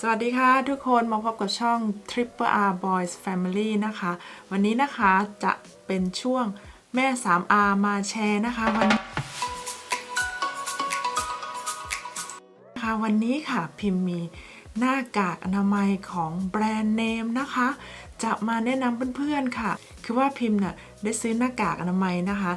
สวัสดีค่ะทุกคนมาพบกับช่อง Triple R Boys Family นะคะ วันนี้นะคะจะเป็นช่วงแม่ 3R มาแชร์นะคะวันนะคะวันนี้ค่ะพิมพ์มีหน้ากากอนามัยของแบรนด์เนมนะคะ จะมาแนะนำเพื่อนๆค่ะ คือว่าพิมพ์น่ะได้ซื้อหน้ากากอนามัยนะคะ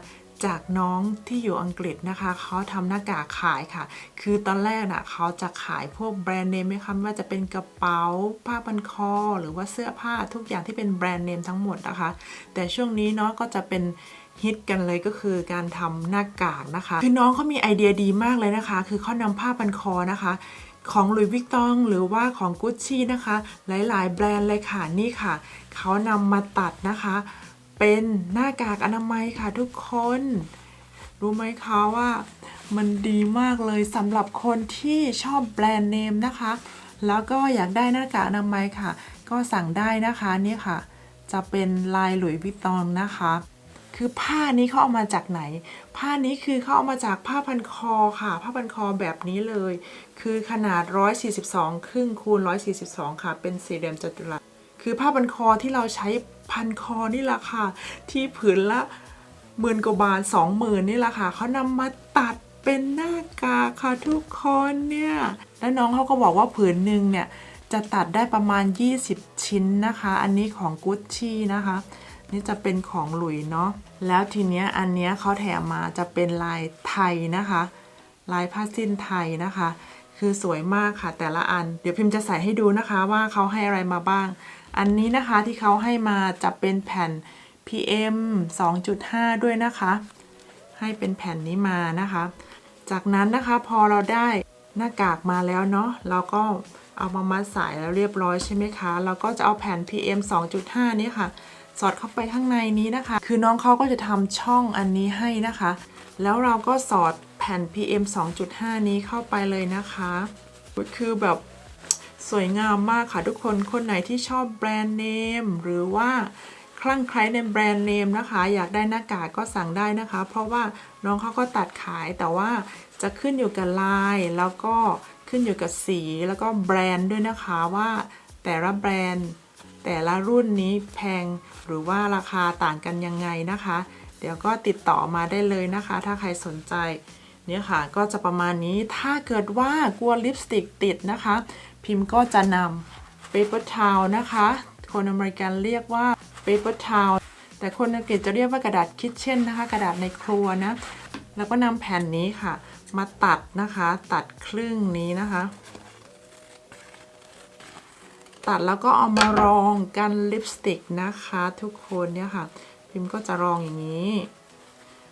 จากน้องที่อยู่อังกฤษนะคะเขาทำหน้ากากขายค่ะ คือตอนแรกน่ะเขาจะขายพวกแบรนด์เนมไหมคะว่าจะเป็นกระเป๋าผ้าพันคอ หรือว่าเสื้อผ้าทุกอย่างที่เป็นแบรนด์เนมทั้งหมดนะคะ แต่ช่วงนี้เนาะก็จะเป็นฮิตกันเลยก็คือการทำหน้ากากนะคะ คือน้องเขามีไอเดียดีมากเลยนะคะ คือเขานำผ้าพันคอนะคะของหลุยส์วิกตองหรือว่าของกุชชี่นะคะ หลายๆ แบรนด์เลยค่ะนี่ค่ะ เขานำมาตัดนะคะ เป็นหน้ากากอนามัยค่ะทุกคน รู้ไหมคะว่ามันดีมากเลยสำหรับคนที่ชอบแบรนด์เนมนะคะ แล้วก็อยากได้หน้ากากอนามัยค่ะ ก็สั่งได้นะคะนี่ค่ะ จะเป็นลายหลุยวิตตองนะคะ คือผ้านี้เขาเอามาจากไหน ผ้านี้คือเขาเอามาจากผ้าพันคอค่ะ ผ้าพันคอแบบนี้เลย คือขนาด 142 ครึ่งคูณ 142 ค่ะ เป็นสี่เหลี่ยมจัตุรัส คือผ้าพันคอที่เราใช้พันคอนี่แหละค่ะ ที่ผืนละหมื่นกว่าบาทสองหมื่นนี่แหละค่ะเขานำมาตัดเป็นหน้ากากค่ะทุกคนเนี่ย แล้วน้องเขาก็บอกว่าผืนหนึ่งเนี่ยจะตัดได้ประมาณ 20 ชิ้นนะคะ อันนี้ของกุชชี่นะคะ นี่จะเป็นของหลุยเนาะ แล้วทีเนี้ยอันเนี้ยเขาแถมมาจะเป็นลายไทยนะคะ ลายผ้าสิ้นไทยนะคะ คือสวยมากค่ะแต่ละอัน เดี๋ยวพิมพ์จะใส่ให้ดูนะคะว่าเขาให้อะไรมาบ้าง อันนี้นะคะที่เขาให้มาจะเป็นแผ่น PM 2.5 ด้วยนะคะ ให้เป็นแผ่นนี้มานะคะ จากนั้นนะคะพอเราได้หน้ากากมาแล้วเนาะเราก็เอามามัดสายแล้วเรียบร้อยใช่ไหมคะเราก็จะเอาแผ่น PM 2.5 นี้ค่ะ สอดเข้าไปข้างในนี้นะคะ คือน้องเขาก็จะทำช่องอันนี้ให้นะคะ แล้วเราก็สอดแผ่น PM 2.5 นี้เข้าไปเลยนะคะ คือแบบ สวยงามมากค่ะทุกคน คนไหนที่ชอบแบรนด์เนมหรือว่าคลั่งไคล้ในแบรนด์เนมนะคะ อยากได้หน้ากากก็สั่งได้นะคะ เพราะว่าน้องเขาก็ตัดขายแต่ว่าจะขึ้นอยู่กับลายแล้วก็ขึ้นอยู่กับสีแล้วก็แบรนด์ด้วยนะคะว่าแต่ละแบรนด์ แต่ละรุ่นนี้แพงหรือว่าราคาต่างกันยังไงนะคะ เดี๋ยวก็ติดต่อมาได้เลยนะคะ ถ้าใครสนใจเนี่ยค่ะก็จะประมาณนี้ถ้าเกิดว่ากลัวลิปสติกติดนะคะ พิมพ์ก็จะนำ paper towel นะคะ คนอเมริกันเรียกว่า paper towel แต่คนอังกฤษจะเรียกว่ากระดาษคิทเช่นนะคะ กระดาษในครัวนะ แล้วก็นำแผ่นนี้ค่ะ มาตัดนะคะ ตัดครึ่งนี้นะคะ ตัดแล้วก็เอามารองกันลิปสติกนะคะ ทุกคนเนี่ยค่ะ พิมพ์ก็จะรองอย่างนี้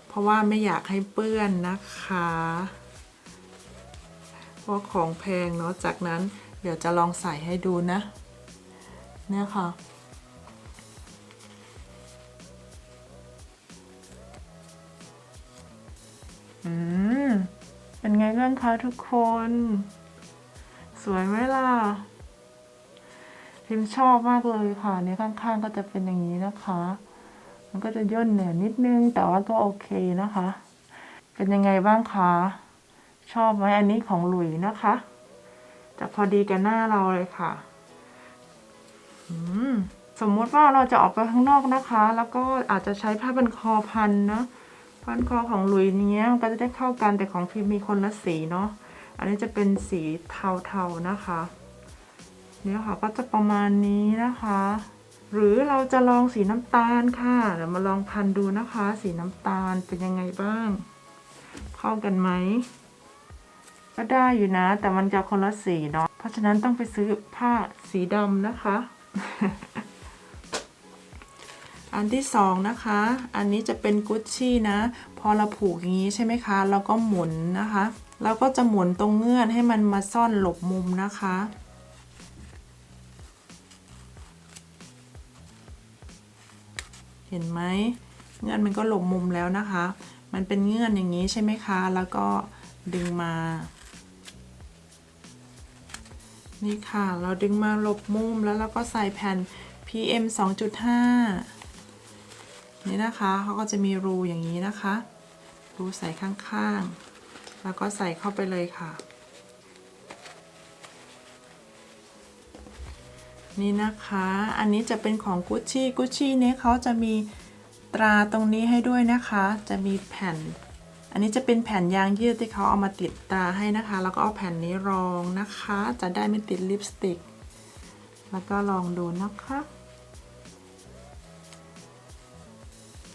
เพราะว่าไม่อยากให้เปื้อนนะคะ เพราะของแพงเนาะ จากนั้น ดี๋ยวจะลองใส่ให้ดูนะ เนี่ยค่ะ อืม เป็นไงบ้างคะทุกคน สวยไหมล่ะ พิมชอบมากเลยค่ะนี่ข้างๆก็จะเป็นอย่างนี้นะคะ มันก็จะย่นเหนือนิดนึงแต่ว่าก็โอเคนะคะ เป็นยังไงบ้างคะ ชอบไหมอันนี้ของหลุยนะคะ จะพอดีกับหน้าเราเลยค่ะมสมมุติว่าเราจะออกไปข้างนอกนะคะ แล้วก็อาจจะใช้ผ้าบันคอพันเนาะผ้าบันคอของหลุยเนี้ยมันก็จะได้เข้ากันแต่ของพิมมีคนละสีเนาะอันนี้จะเป็นสีเทาๆนะคะ เนี่ยค่ะก็จะประมาณนี้นะคะ หรือเราจะลองสีน้ำตาลค่ะเดี๋ยวมาลองพันดูนะคะ สีน้ำตาลเป็นยังไงบ้าง เข้ากันไหม ก็ได้อยู่นะ แต่มันจะคนละสีเนาะเพราะฉะนั้นต้องไปซื้อผ้าสีดำนะคะ อันที่สองนะคะ อันนี้จะเป็นกุชชี่นะ พอเราผูกอย่างนี้ใช่ไหมคะ เราก็หมุนนะคะเราก็จะหมุนตรงเงื่อนให้มันมาซ่อนหลบมุมนะคะเห็นไหมเงื่อนมันก็หลบมุมแล้วนะคะ มันเป็นเงื่อนอย่างนี้ใช่ไหมคะ แล้วก็ดึงมา นี่ค่ะ เราดึงมาหลบมุมแล้วเราก็ใส่แผ่น PM 2.5 นี่นะคะเขาก็จะมีรูอย่างนี้นะคะ รูใส่ข้างๆ แล้วก็ใส่เข้าไปเลยค่ะ นี่นะคะ อันนี้จะเป็นของกุชชี่กุชชี่เนี่ยเขาจะมีตราตรงนี้ให้ด้วยนะคะ จะมีแผ่น อันนี้จะเป็นแผ่นยางยืดที่เขาเอามาติดตาให้นะคะ แล้วก็เอาแผ่นนี้รองนะคะ จะได้ไม่ติดลิปสติก แล้วก็ลองดูนะคะ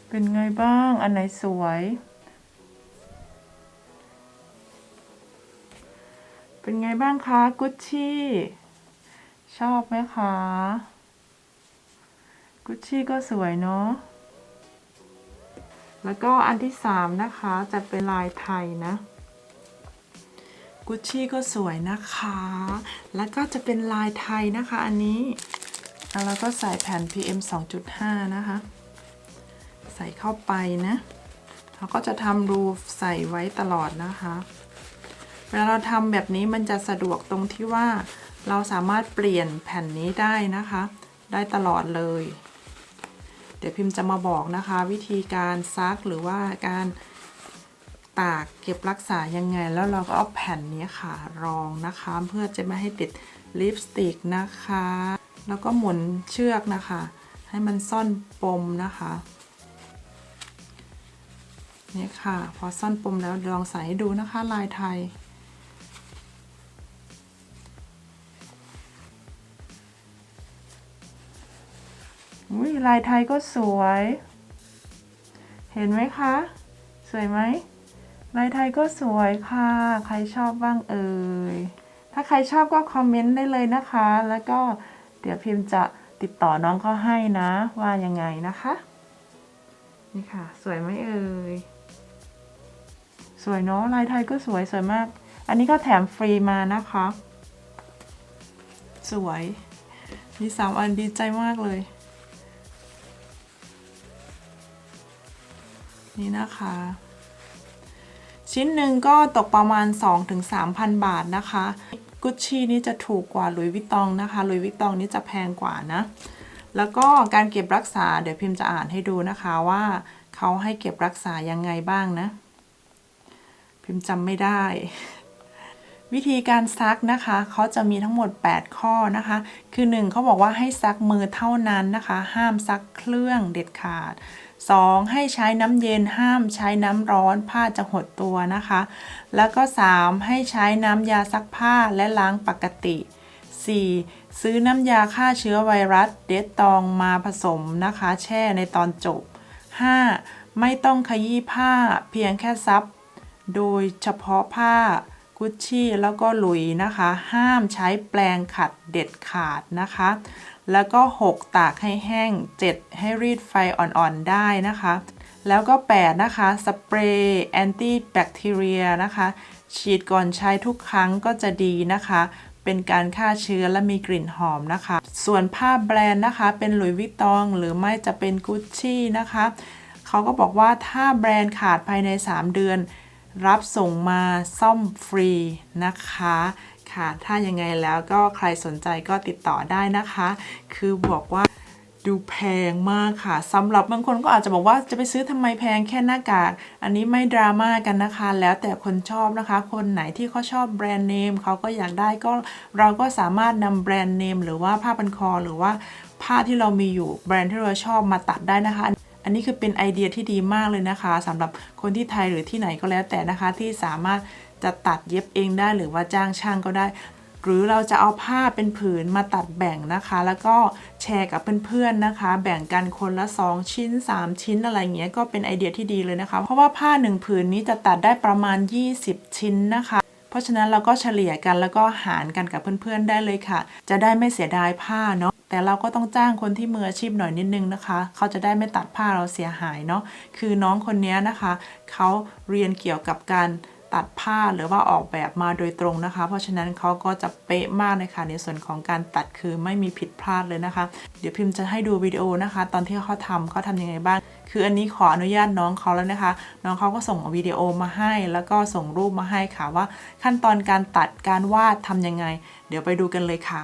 เป็นไงบ้าง อันไหนสวย เป็นไงบ้างคะกุชชี่ ชอบไหมคะ กุชชี่ก็สวยเนาะ แล้วก็อันที่สามนะคะจะเป็นลายไทยนะกุชชี่ก็สวยนะคะ แล้วก็จะเป็นลายไทยนะคะอันนี้แล้วก็ใส่แผ่น PM 2.5 นะคะ ใส่เข้าไปนะเราก็จะทำรูใส่ไว้ตลอดนะคะ เวลาเราทำแบบนี้มันจะสะดวกตรงที่ว่า เราสามารถเปลี่ยนแผ่นนี้ได้นะคะ ได้ตลอดเลย เดี๋ยวพิมพ์จะมาบอกนะคะ วิธีการซักหรือว่าการตากเก็บรักษายังไง แล้วเราก็เอาแผ่นนี้ค่ะรองนะคะ เพื่อจะไม่ให้ติดลิปสติกนะคะ แล้วก็หมุนเชือกนะคะ ให้มันซ่อนปมนะคะนี่ค่ะ พอซ่อนปมแล้วลองใส่ให้ดูนะคะลายไทย อุ้ยลายไทยก็สวย เห็นไหมคะ สวยไหมลายไทยก็สวยค่ะ ใครชอบบ้างเอ่ย ถ้าใครชอบก็คอมเมนต์ได้เลยนะคะ แล้วก็เดี๋ยวพิมพ์จะติดต่อน้องเขาให้นะ ว่ายังไงนะคะ นี่ค่ะ สวยไหมเอ่ย สวยเนาะลายไทยก็สวยสวยมาก อันนี้ก็แถมฟรีมานะคะ สวย มีสามอันดีใจมากเลย นี่นะคะ ชิ้นหนึ่งก็ตกประมาณ 2-3,000 บาทนะคะ กุชชี่นี่จะถูกกว่าลุยวิตตองนะคะลุยวิตตองนี่จะแพงกว่านะ แล้วก็การเก็บรักษาเดี๋ยวพิมพ์จะอ่านให้ดูนะคะว่าเขาให้เก็บรักษายังไงบ้างนะ พิมพ์จำไม่ได้วิธีการซักนะคะเขาจะมีทั้งหมด 8 ข้อนะคะ คือ 1เขาบอกว่าให้ซักมือเท่านั้นนะคะ ห้ามซักเครื่องเด็ดขาด 2. ให้ใช้น้ำเย็นห้ามใช้น้ำร้อนผ้าจะหดตัวนะคะ แล้วก็ 3. ให้ใช้น้ำยาซักผ้าและล้างปกติ 4. ซื้อน้ำยาฆ่าเชื้อไวรัสเดตตองมาผสมนะคะ แช่ในตอนจบ 5. ไม่ต้องขยี้ผ้าเพียงแค่ซับ โดยเฉพาะผ้ากุชชี่แล้วก็หลุยนะคะ ห้ามใช้แปรงขัดเด็ดขาดนะคะ แล้วก็ 6 ตากให้แห้ง 7 ให้รีดไฟอ่อนๆได้นะคะ แล้วก็ 8 นะคะ สเปรย์แอนตี้แบคทีเรียนะคะ ฉีดก่อนใช้ทุกครั้งก็จะดีนะคะ เป็นการฆ่าเชื้อและมีกลิ่นหอมนะคะ ส่วนผ้าแบรนด์นะคะ เป็นหลุยวิตตองหรือไม่จะเป็นกุชชี่นะคะ เขาก็บอกว่าถ้าแบรนด์ขาดภายใน 3 เดือน รับส่งมาซ่อมฟรีนะคะ ค่ะ ถ้ายังไงแล้วก็ใครสนใจก็ติดต่อได้นะคะ คือบอกว่าดูแพงมากค่ะสำหรับบางคนก็อาจจะบอกว่าจะไปซื้อทำไมแพงแค่หน้ากาก อันนี้ไม่ดราม่ากันนะคะ แล้วแต่คนชอบนะคะ คนไหนที่เขาชอบแบรนด์เนมเขาก็อยากได้ก็เราก็สามารถนำแบรนด์เนมหรือว่าผ้าพันคอ หรือว่าผ้าที่เรามีอยู่แบรนด์ที่เราชอบมาตัดได้นะคะอันนี้คือเป็นไอเดียที่ดีมากเลยนะคะสำหรับคนที่ไทยหรือที่ไหนก็แล้วแต่นะคะที่สามารถ จะตัดเย็บเองได้หรือว่าจ้างช่างก็ได้ หรือเราจะเอาผ้าเป็นผืนมาตัดแบ่งนะคะ แล้วก็แชร์กับเพื่อนๆนะคะ แบ่งกันคนละ 2 ชิ้น 3 ชิ้นอะไรเงี้ยก็เป็นไอเดียที่ดีเลยนะคะ เพราะว่าผ้าหนึ่งผืนนี้จะตัดได้ประมาณ 20 ชิ้นนะคะเพราะฉะนั้นเราก็เฉลี่ยกันแล้วก็หารกันกับเพื่อนๆได้เลยค่ะ จะได้ไม่เสียดายผ้าเนาะแต่เราก็ต้องจ้างคนที่มืออาชีพหน่อยนิดนึงนะคะ เขาจะได้ไม่ตัดผ้าเราเสียหายเนาะคือน้องคนนี้นะคะ เขาเรียนเกี่ยวกับการ ตัดผ้าหรือว่าออกแบบมาโดยตรงนะคะ เพราะฉะนั้นเขาก็จะเป๊ะมากเลยค่ะในส่วนของการตัดคือไม่มีผิดพลาดเลยนะคะ เดี๋ยวพิมพ์จะให้ดูวิดีโอนะคะ ตอนที่เขาทำเขาทำยังไงบ้างคืออันนี้ขออนุญาตน้องเขาแล้วนะคะ น้องเขาก็ส่งวิดีโอมาให้ แล้วก็ส่งรูปมาให้ค่ะว่า ขั้นตอนการตัดการวาดทำยังไง เดี๋ยวไปดูกันเลยค่ะ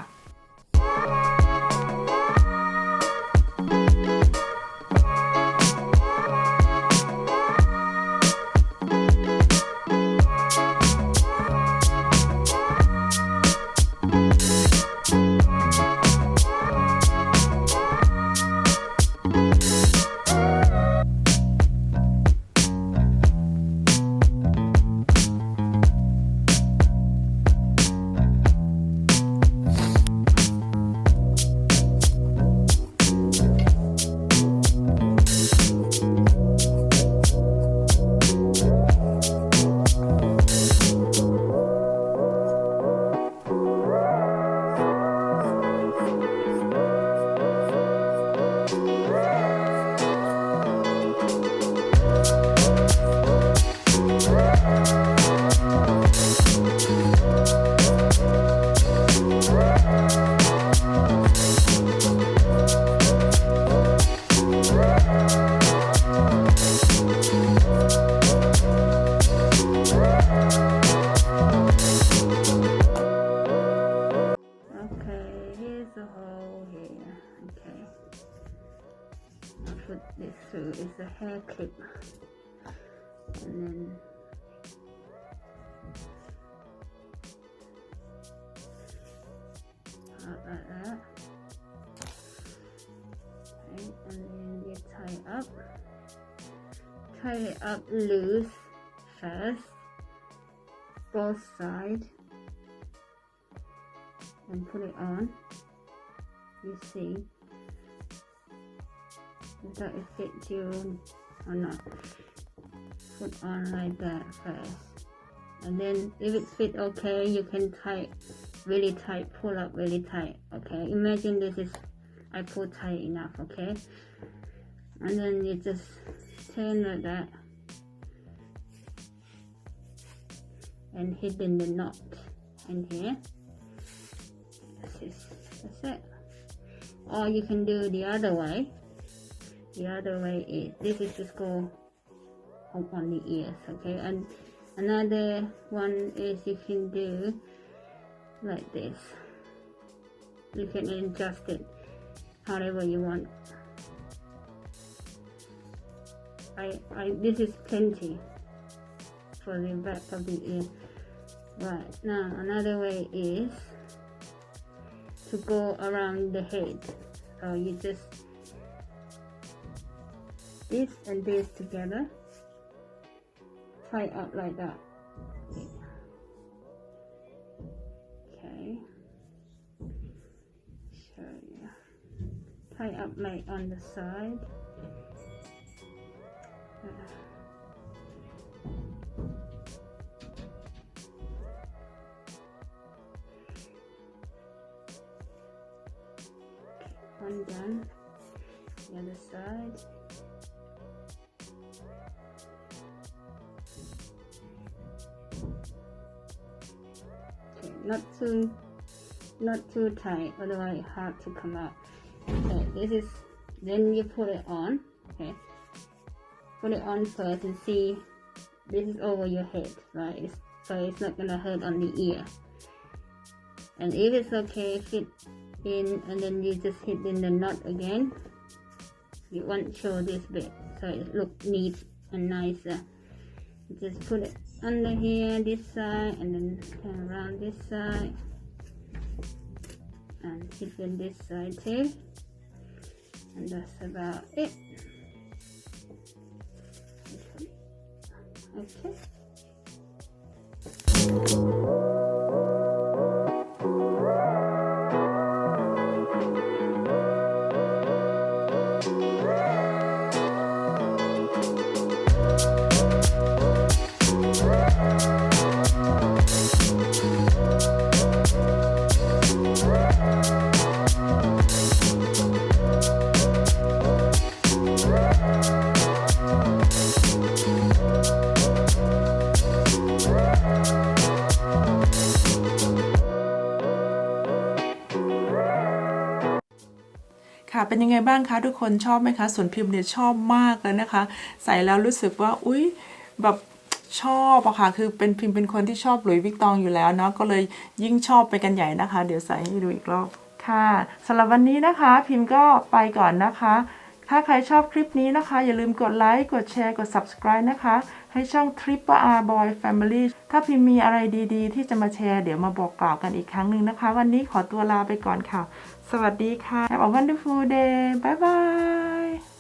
through is a hair clip. And then out like that. Okay, and then you tie it up. Tie it up loose first, both sides, and put it on. You see it fits you or not. Put on like that first. And then if it fit okay, you can tie really tight, pull up really tight. Okay, imagine this is I pull tight enough, okay? And then you just turn like that and hit in the knot in here. That's it. Or you can do the other way. The other way is this is just go on the ears, okay? And another one is you can do like this. You can adjust it however you want. I, I this is plenty for the back of the ear. Right now another way is to go around the head. So you just this and this together. Tie up like that. Okay. Show you. Tie up like on the side. One done. The other side. Not too not too tight, otherwise hard to come out. So this is then you put it on. Okay. Put it on first and see this is over your head, right? It's, so it's not gonna hurt on the ear. And if it's okay, fit in and then you just hit in the knot again. You won't show this bit, so it look neat and nicer. Just put it under here, this side, and then turn around this side, and hit in this side too. And that's about it. Okay. เป็นยังไงบ้างคะทุกคนชอบไหมคะส่วนพิมพ์เนี่ยชอบมากเลยนะคะ ใส่แล้วรู้สึกว่าอุ๊ยแบบชอบอะค่ะคือเป็นพิมพ์เป็นคนที่ชอบหลุยวิกตองอยู่แล้วเนาะก็เลยยิ่งชอบไปกันใหญ่นะคะ เดี๋ยวใส่ให้ดูอีกรอบค่ะสำหรับวันนี้นะคะพิมพ์ก็ไปก่อนนะคะ ถ้าใครชอบคลิปนี้นะคะ อย่าลืมกดไลค์ กดแชร์ กด subscribe นะคะ ให้ช่อง Triple R Boy Family ถ้าพิมพ์มีอะไรดีๆ ที่จะมาแชร์ เดี๋ยวมาบอกกล่าวกันอีกครั้งหนึ่งนะคะ วันนี้ขอตัวลาไปก่อนค่ะ สวัสดีค่ะ Have a wonderful day บ๊ายบาย